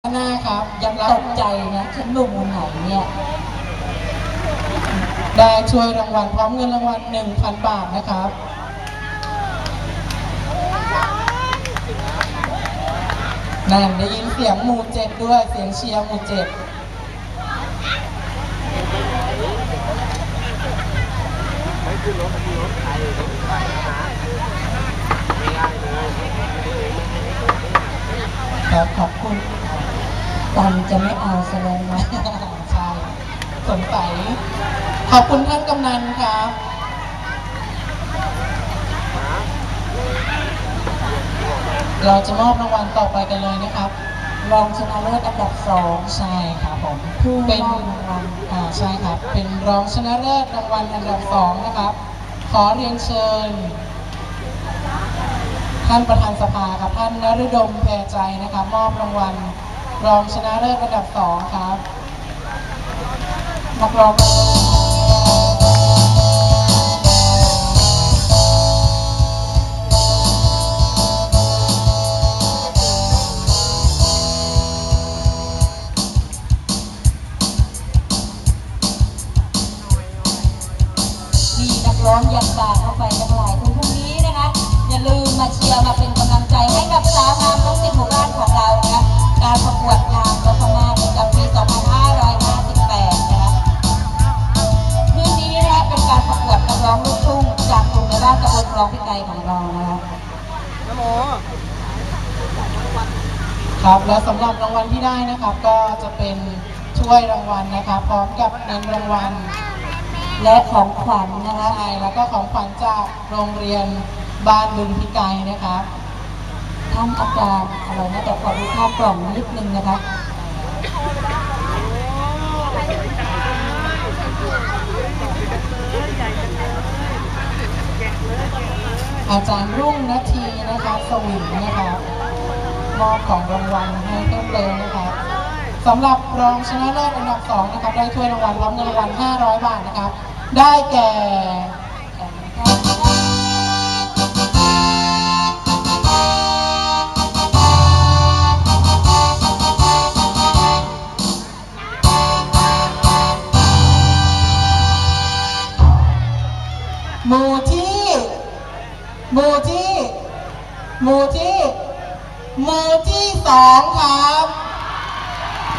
หน้าครับยังตกใจนะฉันลงมุมไหนเนี่ย ได้ช่วยรางวัลพร้อมเงินรางวัล1,000 บาทนะครับ นั่นได้ยินเสียงหมู่เจ็ดด้วย เสียงเชียร์หมู่เจ็ดครับขอบคุณ ตันจะไม่เอาแสดงไหมใช่สงสัย ขอบคุณท่านกำนันครับเราจะมอบรางวัลต่อไปกันเลยนะครับ รองชนะเลิศอันดับสองใช่ครับผมผู้เป็นรางวัลอ่าใช่ครับ เป็นรองชนะเลิศรางวัลอันดับสองนะครับ ขอเรียนเชิญ ท่านประธานสภาครับท่านนฤดมแพรใจนะครับ มอบรางวัล รองชนะเลิศอันดับสองครับนักร้องมีนักร้องยันตาเข้าไปกันหลายคนพรุ่งนี้นะคะ อย่าลืมมาเชียร์มาเป็นกำลังใจให้กับสาวงามทั้งสิบหมู่บ้านของเรานะคะ การประกวดงานนพมาศประจำปี 2558 นะคะคืนนี้นะคะเป็นการประกวดนักร้องลูกทุ่งจากกลุ่มในบ้านตะบนคลองพิไกของเรานะคะครับและสำหรับรางวัลที่ได้นะครับ ก็จะเป็นถ้วยรางวัลนะครับพร้อมกับเงินรางวัล และของขวัญนะคะ แล้วก็ของขวัญจากโรงเรียนบ้านบึงพิไกนะครับ ท่านอาจารย์อะไรนะแต่ขอดูข้าวกล่องนิดนึงนะคะอาจารย์รุ่งนาทีนะคะสวิงนะครับมอบของรางวัลให้เพิ่มเติมนะครับสำหรับรองชนะเลิศอันดับสองนะครับได้ถ้วยรางวัลร้อมเงินรางวัล500 บาทนะครับได้แก่ หมู่ที่หมู่ที่หมู่ที่หมู่ที่สองครับ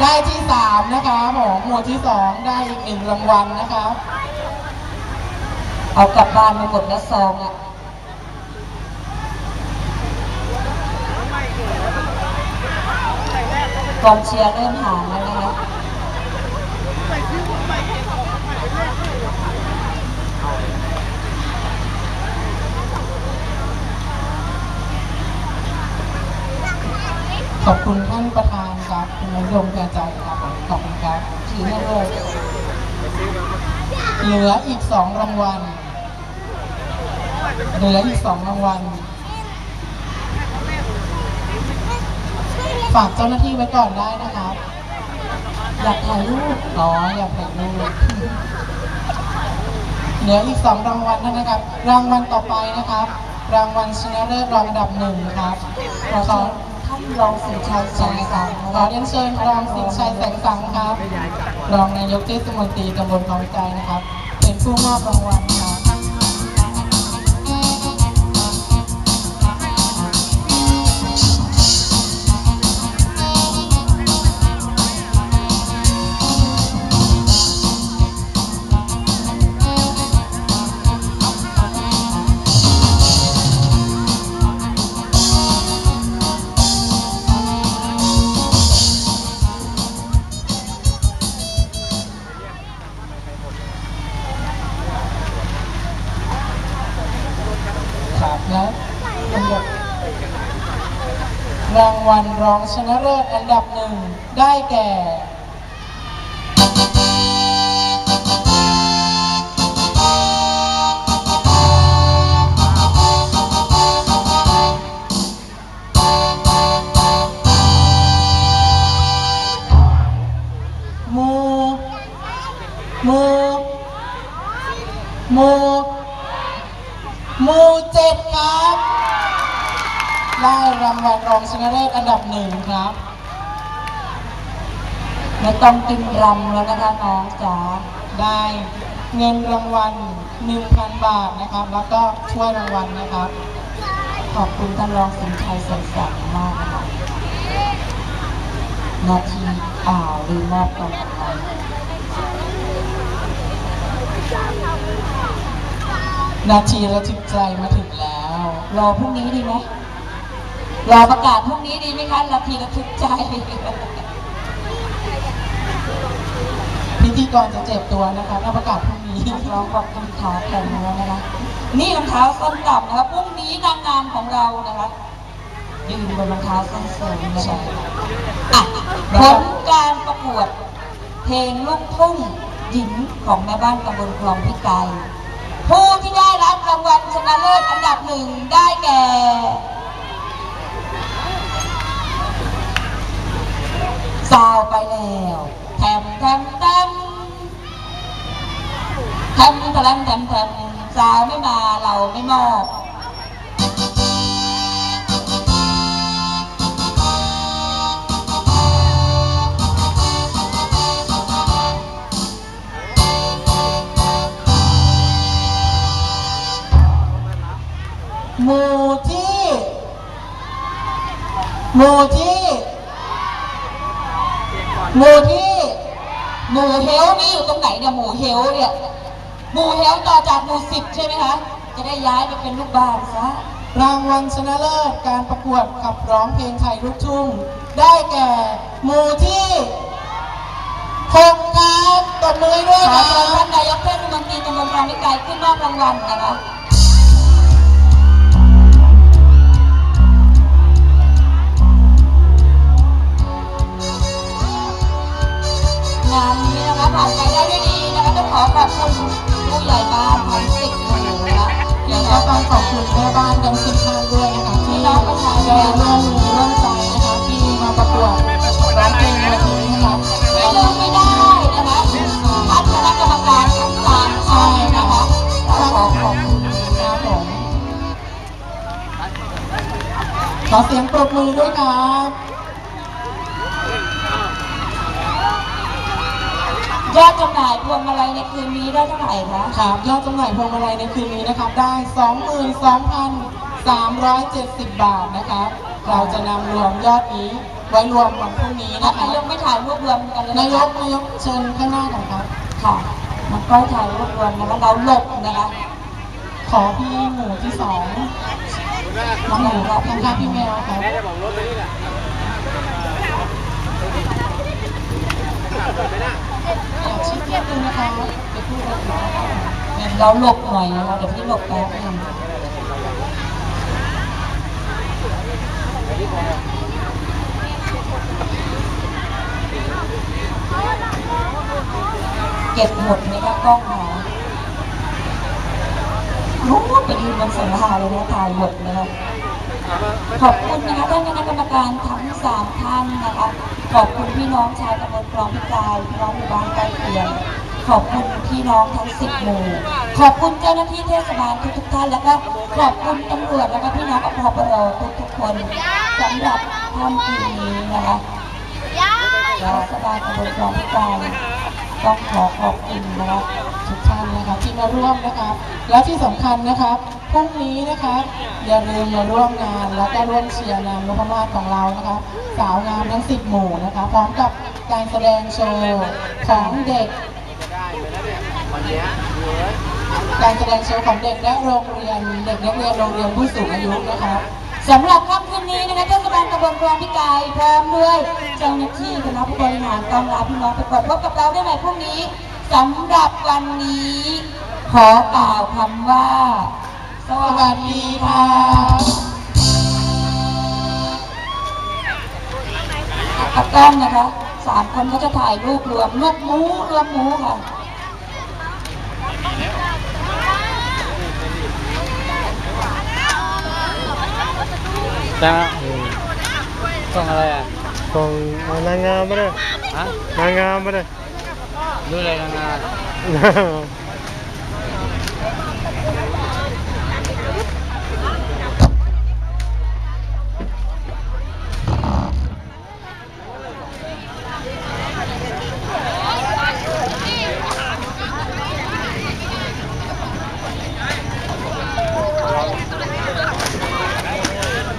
ได้ที่สามนะครับผมหมู่ที่สองได้อีกหนึ่งรางวัลนะครับ เอากลับบ้านมาหมดแล้วซองอะกองเชียร์เริ่มหางแล้วนะคะ ขอบคุณท่านประธานครับคุณยมแพรใจครับผมขอบคุณครับถือให้เลยเหลืออีกสองรางวัลเหลืออีกสองรางวัลฝากเจ้าหน้าที่ไว้ก่อนได้นะครับ อยากถ่ายรูปอ๋ออยากถ่ายรูปเหลืออีกสองรางวัลนนะครับ รางวัลต่อไปนะครับ รางวัลชนะเลิศรองอันดับหนึ่งครับขอขอท่าน รองสินชัยแสงสังขอเรียนเชิญรองสิทธิ์ชัยแสงสังครับ รองนายกเทศมนตรีตำบลคลองใจนะครับ เป็นผู้มอบรางวัลครับ รางวัลรองชนะเลิศอันดับหนึ่งได้แก่มูมูหมูเจ็ดครับ ได้รางวัลรอง ชนะเลิศอันดับหนึ่งครับไม่ต้องกินรำแล้วนะคะน้องจ๋าได้เงินรางวัล1,000 บาทนะครับ แล้วก็ช่วยรางวัลนะครับ ขอบคุณท่านรองสินชัยสริมศักดิ์มากนะคะนาทีอ่าวหรือมอบกองกำลังนาทีระทึกใจมาถึงแล้ว รอพรุ่งนี้ดีไหม รอประกาศพรุ่งนี้ดีไหมคะนาทีระทึกใจพิธีกรจะเจ็บตัวนะคะถ้าประกาศพรุ่งนี้ร้องบอกคำขาแข็งแล้วนะคะ นี่รองเท้าส้นต่ำนะคะพรุ่งนี้นางงามของเรานะคะยืนบนรองเท้าส้นสูงนะคะอะผลการประกวด เพลงลูกทุ่งหญิงของแม่บ้านตำบลคลองพิไกยผู้ที่ได้รับรางวัลชนะเลิศอันดับหนึ่งได้แก่ สาวไปแล้วแถมแถมแถมแถมแถมแถมแถมสาวไม่มาเราไม่มอบหมู่ที่หมู่ที่ หมู่ที่หมู่เฮลนี่อยู่ตรงไหนเนี่ยหมู่เฮลเนี่ยหมู่เฮลต่อจากหมู่สิบใช่ไหมคะ จะได้ย้ายไปเป็นลูกบ้านซะรางวัลชนะเลิศการประกวดขับร้องเพลงไทยลูกทุ่งได้แก่หมู่ที่หกครับตบมือให้ด้วยขคอรัเชิญท่าบนนายกเทศมนตรีตำบลคลองพิไกยขึ้นมอบรางวัลนะคะ งานนี้นะคะผ่านไปได้ด้วยดีนะคะต้องขอขอบคุณผู้ใหญ่บ้านทั้งสิบหมู่นะคะแล้วก็ต้องขอบคุณแม่บ้านทั้งสิบท่านด้วยนะคะที่น้องประชาชนร่วมมือร่วมใจนะคะที่มาประกวดร้องเพลงวันนี้นะคะไม่ลืมไม่ได้นะคะท่านคณะกรรมการทั้งสามท่านนะคะต้องขอขอบคุณครับผมขอเสียงปรบมือด้วยครับ ยอดจำหน่ายพวงมาลัยในคืนนี้ได้เท่าไหร่คะครับยอดจำหน่ายพวงมาลัยในคืนนี้นะครับได้ 22,370 บาทนะครับ เราจะนำรวมยอดนี้ไว้รวมวันพรุ่งนี้ท่านนะคะนายกไม่ถ่ายรวบรวมกันเลยนายนะคะกนายกเชิญข้างหน้าก่อนครับ ค่ะมันก็ถ่ายรวบรวมนะคะเราหลบนะคะขอพี่หมูที่สองน้องหมูครับข้างๆพี่แมวครับ แม่จะบอกรถไปนี่แหละ อยากชี้นิดนึงนะคะจะพูดอะไรนะ เราหลบหน่อยนะคะเดี๋ยวพี่หลบแป๊บนึงเก็บหมดไหมคะกล้องหารู้ไปยืนบนสลาเลยนะถ่ายหมดเลยนะขอบคุณนะคะท่านคณะกรรมการทั้งสามท่านนะคะ ขอบคุณพี่น้องชาวตำบลคลองพิกายพี่น้องหมู่บ้านใกล้เคียง ขอบคุณพี่น้องทั้งสิบหมู่ขอบคุณเจ้าหน้าที่เทศบาลทุกๆท่าน แล้วก็ขอบคุณตำรวจแล้วก็พี่น้องอภปรทุกๆคนสำหรับท่านคืนนี้นะคะเทศบาลตำบลคลองพิกายต้องขอขอบคุณนะคะทุกท่านนะครับที่มาร่วมนะครับและที่สำคัญนะครับพรุ่งนี้นะครับอย่าลืมมาร่วมงานแล้วก็ร่วมเชียร์นางนพมาศของเรานะครับสาวงามทั้งสิบหมู่นะคะพร้อมกับการแสดงโชว์ของเด็ก วันเนี้ยเหลือ การแสดงโชว์ของเด็กและโรงเรียนเด็กนักเรียนโรงเรียนผู้สูงอายุนะครับสำหรับค่ำคืนนี้นะคะเทศบาลตำบลคลองพิกายพร้อมด้วยเจ้าหน้าที่คณะผู้บริหารต้อนรับพี่น้องไปกดพบกับเราได้ใหม่พรุ่งนี้สำหรับวันนี้ ขอกล่าวคำว่าสสวัวัสสดีดีค่ะค่ะกับกล้องนะคะสามคนก็จะถ่ายรูปรวมรูปหมูรวมหมูค่ะ จ้าต้องอะไรอะส่งเอานางงามมาเลยฮะนางงามมาเลยดูอะไรงานน